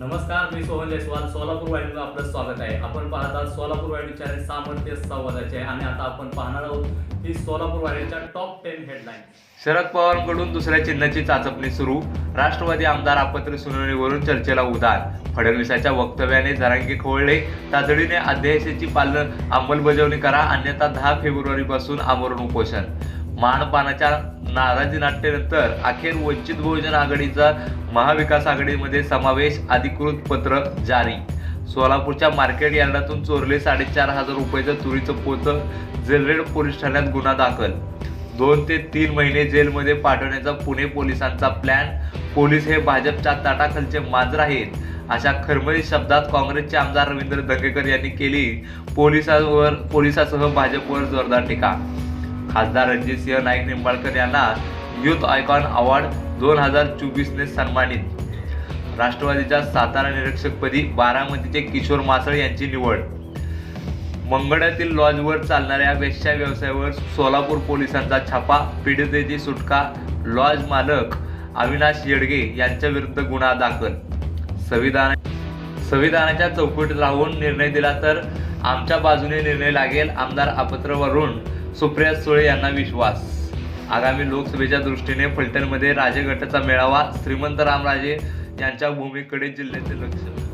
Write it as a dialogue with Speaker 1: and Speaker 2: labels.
Speaker 1: नमस्कार मी सोहन जयस्वाल सोलापूर वाहिनीला आपलं स्वागत आहे. आपण पाहत आहात सोलापूर वाहिनी सामर्थ्य संवादाचे आणि आता आपण पाहणार आहोत की सोलापूर वाहिनीच्या टॉप टेन हेडलाईन
Speaker 2: शरद पवारांकडून दुसऱ्या चिन्हाची चाचपणी सुरू. राष्ट्रवादी आमदार आपत्र सुनावणीवरून चर्चेला उधार. फडणवीसाच्या वक्तव्याने जरांगी खोळले. तातडीने अध्यादेशाची पालन अंमलबजावणी करा. अन्यथा दहा फेब्रुवारीपासून आमरण उपोषण. मानपानाच्या नाराजी नाट्यानंतर अखेर वंचित बहुजन आघाडीचा महाविकास आघाडीमध्ये समावेश अधिकृत पत्र जारी. सोलापूरच्या मार्केट यार्डातून चोरले साडेचार हजार रुपयाचं तुरीचं पोतं जेलरेड पोलीस ठाण्यात गुन्हा दाखल. दोन ते तीन महिने जेलमध्ये पाठवण्याचा पुणे पोलिसांचा प्लॅन पोलीस हे भाजपच्या ताटाखालचे मांजर आहेत अशा खरमरी शब्दात काँग्रेसचे आमदार रवींद्र दंगेकर यांनी केली पोलिसांवर पोलिसासह भाजपवर जोरदार टीका. खासदार रणजितसिंह नाईक निंबाळकर यांना युथ आयकॉन अवॉर्ड दोन हजार चोवीसने सन्मानित. राष्ट्रवादीच्या सातारा निरीक्षकपदी बारामतीचे किशोर मासळ यांची निवड. मंगळ्यातील लॉजवर चालणाऱ्या वेश्या व्यवसायावर सोलापूर पोलिसांचा छापा पीडितेची सुटका लॉज मालक अविनाश येडगे यांच्या विरुद्ध गुन्हा दाखल. संविधान संविधानाच्या चौकटीत राहून निर्णय दिला तर आमच्या बाजूने निर्णय लागेल आमदार अपत्र वरून सुप्रिया सुळे यांना विश्वास. आगामी लोकसभेच्या दृष्टीने फलटणमध्ये राजगटाचा मेळावा श्रीमंत रामराजे यांच्या भूमीकडे जिल्ह्याचे लक्ष.